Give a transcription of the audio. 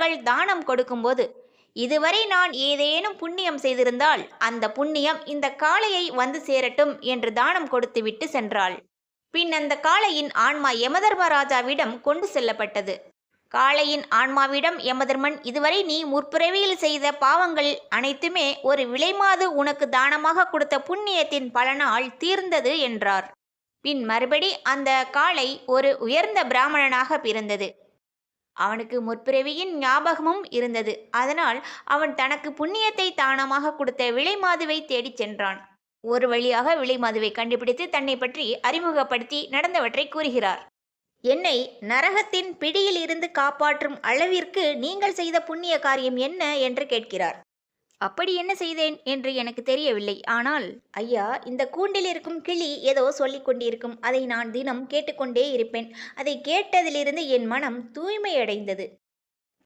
முனிவர்கள் தானம் கொடுக்கும்போது இதுவரை நான் ஏதேனும் புண்ணியம் செய்திருந்தால் அந்த புண்ணியம் இந்த காளையை வந்து சேரட்டும் என்று தானம் கொடுத்துவிட்டு சென்றாள். பின் அந்த காளையின் ஆன்மா யமதர்மராஜாவிடம் கொண்டு செல்லப்பட்டது. காளையின் ஆன்மாவிடம் யமதர்மன் இதுவரை நீ முற்பிறவியில் செய்த பாவங்கள் அனைத்துமே ஒரு விலைமாது உனக்கு தானமாக கொடுத்த புண்ணியத்தின் பலனால் தீர்ந்தது என்றார். பின் மறுபடி அந்த காளை ஒரு உயர்ந்த பிராமணனாக பிறந்தது. அவனுக்கு முற்பிறவியின் ஞாபகமும் இருந்தது. அதனால் அவன் தனக்கு புண்ணியத்தை தானமாக கொடுத்த விலைமாதுவை தேடிச் சென்றான். ஒரு வழியாக விலைமாதுவை கண்டுபிடித்து தன்னை பற்றி அறிமுகப்படுத்தி நடந்தவற்றை கூறுகிறார். என்னை நரகத்தின் பிடியில் இருந்து காப்பாற்றும் அளவிற்கு நீங்கள் செய்த புண்ணிய காரியம் என்ன? என்று கேட்கிறார். அப்படி என்ன செய்தேன் என்று எனக்கு தெரியவில்லை. ஆனால் ஐயா இந்த கூண்டில் இருக்கும் கிளி ஏதோ சொல்லிக் கொண்டிருக்கும். அதை நான் தினம் கேட்டுக்கொண்டே இருப்பேன். அதை கேட்டதிலிருந்து என் மனம் தூய்மையடைந்தது.